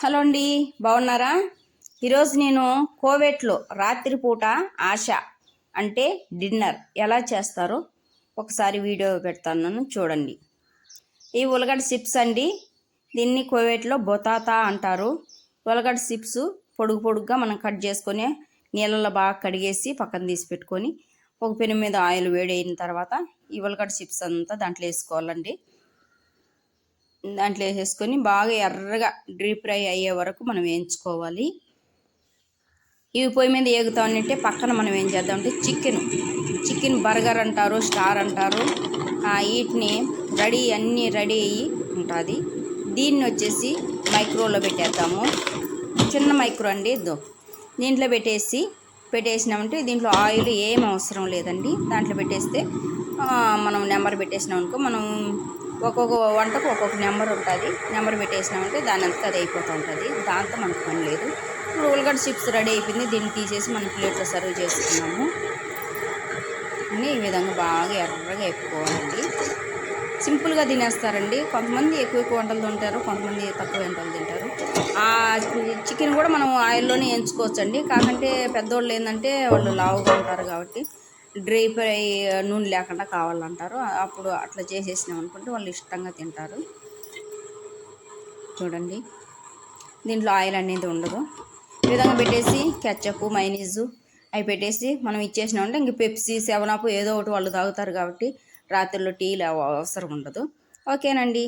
Hello అండి బాగున్నారా? ఈరోజు నేను కోవేట్లో రాత్రిపూట ఆశ అంటే డిన్నర్ ఎలా చేస్తారో ఒకసారి వీడియో పెడతాను చూడండి. ఈ ఉలగడ చిప్స్ అండి దీన్ని కోవేట్లో బొతాతా అంటారు. ఉలగడ చిప్స్ పొడుగు పొడుగ్గా మనం కట్ చేసుకొని నీళ్ళలో బాగా కడిగేసి పక్కన తీసి పెట్టుకొని ఒక పెను మీద ఆయిల్ వేడి అయిన తర్వాత ఈ ఉలగడ చిప్స్ అంతా దాంట్లో వేసుకోవాలండి. దాంట్లో వేసేసుకొని బాగా ఎర్రగా డీప్ ఫ్రై అయ్యే వరకు మనం వేయించుకోవాలి. ఇవి పొయ్యి మీద ఏగుతా ఉంటే పక్కన మనం ఏం చేద్దామంటే చికెన్ చికెన్ బర్గర్ అంటారు స్టార్ అంటారు. ఆ, వీటిని రెడీ అన్నీ రెడీ అయ్యి ఉంటుంది. దీన్ని వచ్చేసి మైక్రోలో పెట్టేద్దాము. చిన్న మైక్రో అండి ఇద్దో దీంట్లో పెట్టేసి పెట్టేసినామంటే దీంట్లో ఆయిల్ ఏం అవసరం లేదండి. దాంట్లో పెట్టేస్తే మనం నెంబర్ పెట్టేసినాం అనుకో మనం ఒక్కొక్క వంటకు ఒక్కొక్క నెంబర్ ఉంటుంది. నెంబర్ పెట్టేసినామంటే దాని అంతా అది అయిపోతూ ఉంటుంది. దాంతో మనకు పని లేదు. ఇప్పుడు ఉల్లిగడ్డ చిప్స్ రెడీ అయిపోయింది. దీన్ని తీసేసి మనం ప్లేట్లో సర్వ్ చేసుకున్నాము. అని ఈ విధంగా బాగా ఎర్రగా ఎక్కుకోవాలండి సింపుల్గా తినేస్తారండి. కొంతమంది ఎక్కువ ఎక్కువ వంటలు తింటారు. కొంతమంది తక్కువ వంటలు తింటారు. ఆ చికెన్ కూడా మనం ఆయిల్లోనే ఎంచుకోవచ్చండి. కాకంటే పెద్దోళ్ళు ఏంటంటే వాళ్ళు లావుగా ఉంటారు కాబట్టి డ్రై ఫ్రై నూనె లేకుండా కావాలంటారు. అప్పుడు అట్లా చేసేసినాం అనుకుంటే వాళ్ళు ఇష్టంగా తింటారు. చూడండి. దీంట్లో ఆయిల్ అనేది ఉండదు. ఈ విధంగా పెట్టేసి కెచ్చప్ మైనీజు అవి పెట్టేసి మనం ఇచ్చేసినామంటే ఇంక పెప్సీ సెవెన్ అప్ ఏదో ఒకటి వాళ్ళు తాగుతారు కాబట్టి రాత్రిలో టీ అవసరం ఉండదు. ఓకేనండి.